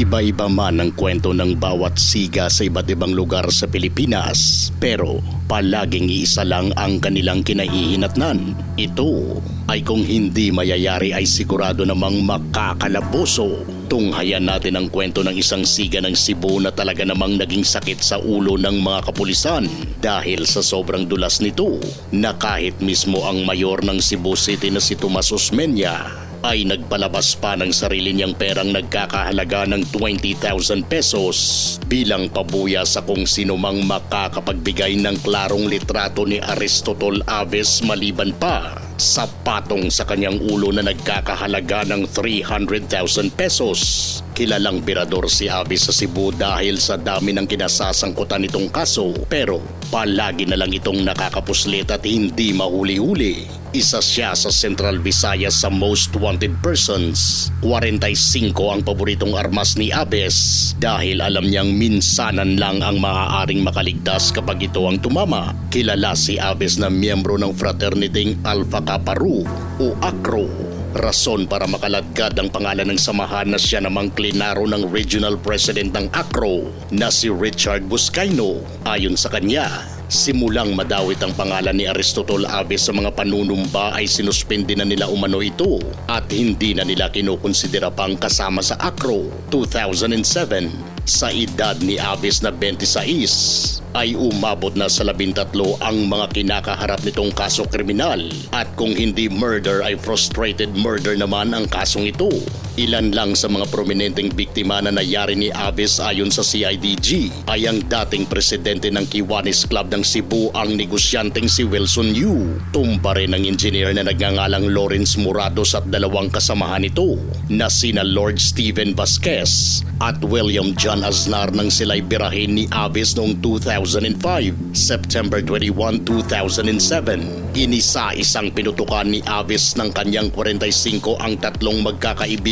Iba-iba man ang kwento ng bawat siga sa iba't ibang lugar sa Pilipinas, pero palaging iisa lang ang kanilang kinahihinatnan. Ito ay kung hindi mayayari ay sigurado namang makakalaboso. Tunghayan natin ang kwento ng isang siga ng Cebu na talaga namang naging sakit sa ulo ng mga kapulisan dahil sa sobrang dulas nito na kahit mismo ang mayor ng Cebu City na si Tomas Osmeña ay nagpalabas pa ng sarili niyang perang nagkakahalaga ng 20,000 pesos bilang pabuya sa kung sino mang makakapagbigay ng klarong litrato ni Aristotol Aves maliban pa sa sa kanyang ulo na nagkakahalaga ng 300,000 pesos. Kilalang birador si Aves sa Cebu dahil sa dami ng kinasasangkutan nitong kaso pero palagi na lang itong nakakapuslit at hindi mahuli-huli. Isa siya sa Central Visayas sa most wanted persons. 45 ang paboritong armas ni Abes dahil alam niyang minsanan lang ang maaaring makaligtas kapag ito ang tumama. Kilala si Abes na miyembro ng fraternity Alpha Kappa Rho o ACRO. Rason para makaladkad ang pangalan ng samahan na siya namang klinaro ng regional president ng ACRO na si Richard Buscaino. Ayon sa kanya, Simulang madawit ang pangalan ni Aristotol Aves sa mga panunumba ay sinuspindi na nila umano ito at hindi na nila kinukonsidera pang kasama sa ACRO 2007. Sa edad ni Aves na 26 ay umabot na sa 13 ang mga kinakaharap nitong kaso kriminal at kung hindi murder ay frustrated murder naman ang kasong ito. Ilan lang sa mga prominenteng biktima na nayari ni Aves ayon sa CIDG ay ang dating presidente ng Kiwanis Club ng Cebu ang negosyanteng si Wilson Yu. Tumba rin ang engineer na nagngangalang Lawrence Murados at dalawang kasamahan nito na sina Lord Stephen Vasquez at William John Aznar nang sila'y birahin ni Aves noong 2005, September 21, 2007. Inisa-isang pinutukan ni Aves ng kanyang 45 ang tatlong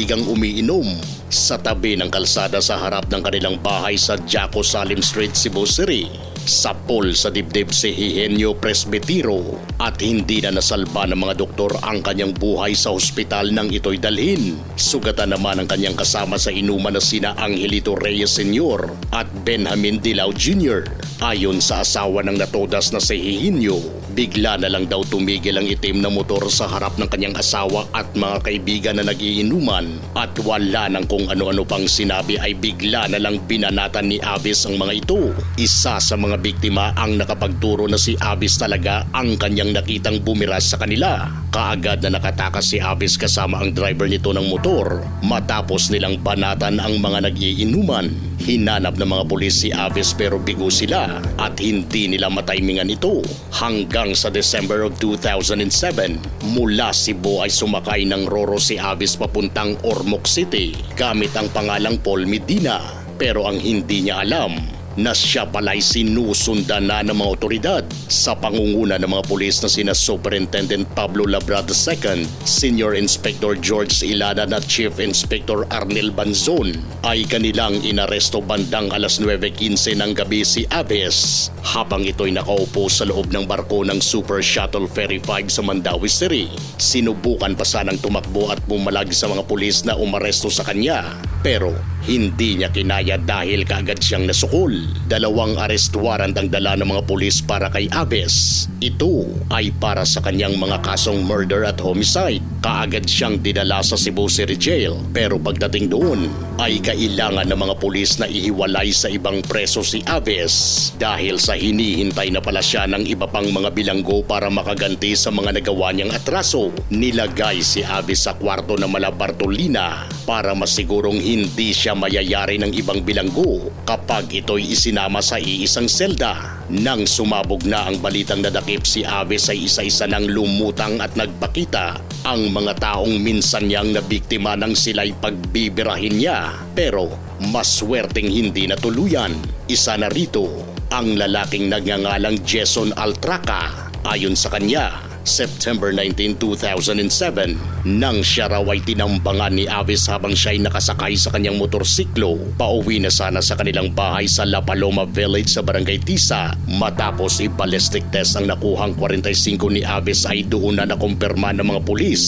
magkakaibigang umiinom sa tabi ng kalsada sa harap ng kanilang bahay sa Jaco Salim Street, Cebu City. Sapol sa dibdib si Hihenyo Presbitero at hindi na nasalba ng mga doktor ang kanyang buhay sa ospital nang ito'y dalhin. Sugatan naman ang kanyang kasama sa inuman na sina Angelito Reyes Sr. at Benjamin Dilao Jr. Ayon sa asawa ng natodas na si Hihenyo, bigla na lang daw tumigil ang itim na motor sa harap ng kanyang asawa at mga kaibigan na nagiinuman at wala nang kung ano-ano pang sinabi ay bigla na lang binanatan ni Avis ang mga ito. Isa sa mga biktima ang nakapagturo na si Avis talaga ang kanyang nakitang bumiras sa kanila. Kaagad na nakatakas si Avis kasama ang driver nito ng motor matapos nilang banatan ang mga nagiinuman. Hinanap ng mga pulis si Avis pero bigo sila at hindi nila mataymingan ito. Hanggang sa December of 2007 mula Cebu ay sumakay ng Roro si Avis papuntang Ormoc City gamit ang pangalang Paul Medina. Pero ang hindi niya alam na siya pala'y sinusundan na ng mga otoridad sa pangunguna ng mga pulis na sina Superintendent Pablo Labrada II, Senior Inspector George Ilada at Chief Inspector Arnel Banzon ay kanilang inaresto bandang alas 9.15 ng gabi si Aves habang ito'y nakaupo sa loob ng barko ng Super Shuttle Ferry 5 sa Mandawi City. Sinubukan pa sanang tumakbo at bumalag sa mga pulis na umaresto sa kanya pero hindi niya kinaya dahil kaagad siyang nasukol. Dalawang arrest warrant ang dala ng mga pulis para kay Aves. Ito ay para sa kanyang mga kasong murder at homicide. Kaagad siyang dinala sa Cebu City Jail pero pagdating doon ay kailangan ng mga pulis na ihiwalay sa ibang preso si Aves dahil sa hinihintay na pala siya ng iba pang mga bilanggo para makaganti sa mga nagawa niyang atraso. Nilagay si Aves sa kwarto na mala Bartolina para masigurong hindi siya mayayari ng ibang bilanggo kapag ito'y isinama sa iisang selda. Nang sumabog na ang balitang nadakip si Aves ay isa-isa nang lumutang at nagpakita ang mga taong minsan niyang nabiktima ng sila'y pagbibirahin niya. Pero maswerteng hindi natuluyan. Isa na rito ang lalaking nagngangalang Jason Altraca. Ayon sa kanya, September 19, 2007, nang siya raw ay tinambangan ni Avis habang siya ay nakasakay sa kanyang motorsiklo. Pauwi na sana sa kanilang bahay sa La Paloma Village sa Barangay Tisa. Matapos i-ballistic test ang nakuhang 45 ni Avis ay doon na nakumpirma ng mga pulis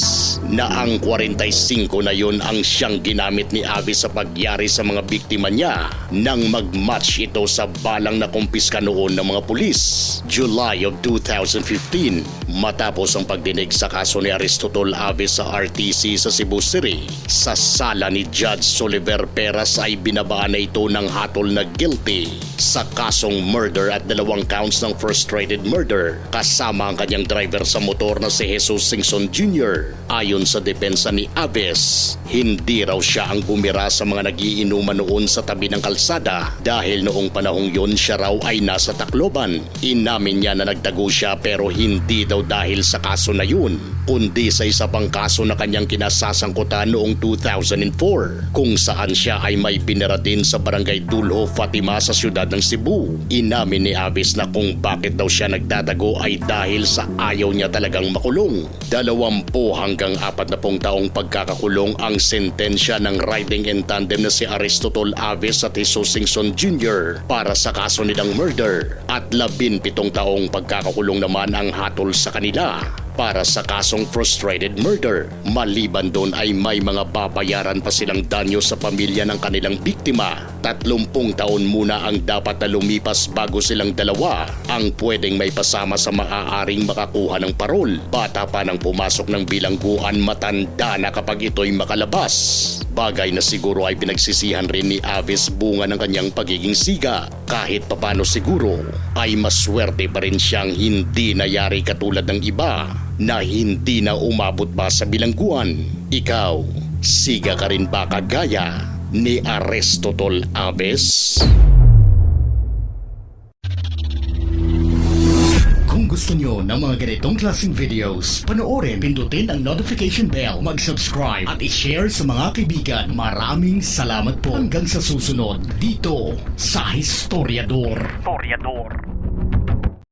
na ang 45 na yun ang siyang ginamit ni Avis sa pagyari sa mga biktima niya nang mag-match ito sa balang na kumpiska noon ng mga pulis. July of 2015, matapos ang pagdinig sa kaso ni Aristotol Aves sa RTC sa Cebu City, sa sala ni Judge Soliver Peras ay binabaan na ito ng hatol na guilty sa kasong murder at dalawang counts ng frustrated murder kasama ang kanyang driver sa motor na si Jesus Singson Jr. Ayon sa depensa ni Aves, hindi raw siya ang bumira sa mga nagiinuman noon sa tabi ng kalsada dahil noong panahong yun siya raw ay nasa Tacloban. Inamin niya na nagtago siya pero hindi daw dahil sa kaso na yun, kundi sa isa pang kaso na kanyang kinasasangkutan noong 2004 kung saan siya ay may binira din sa barangay Dulho, Fatima sa siyudad ng Cebu. Inamin ni Avis na kung bakit daw siya nagtatago ay dahil sa ayaw niya talagang makulong. Dalawampu hanggang apat na pong taong pagkakakulong ang sentensya ng riding in tandem na si Aristotol Avis at Jesus Singson Jr. para sa kaso nilang murder at labin pitong taong pagkakakulong naman ang hatol sa kanila America. Para sa kasong frustrated murder. Maliban doon ay may mga babayaran pa silang danyo sa pamilya ng kanilang biktima. Tatlumpung taon muna ang dapat na lumipas bago silang dalawa ang pwedeng may pasama sa maaaring makakuha ng parol. Bata pa nang pumasok ng bilangguan matanda na kapag ito'y makalabas. Bagay na siguro ay pinagsisihan rin ni Avis bunga ng kanyang pagiging siga. Kahit papano siguro ay maswerte pa rin siyang hindi nayari katulad ng iba na hindi na umabot pa sa bilangguan. Ikaw, siga ka rin ba kagaya ni Aristotol Aves? Kung gusto nyo ng mga ganitong klaseng videos, panoorin, pindutin ang notification bell, mag-subscribe at i-share sa mga kaibigan. Maraming salamat po hanggang sa susunod dito sa Historiador. Historiador.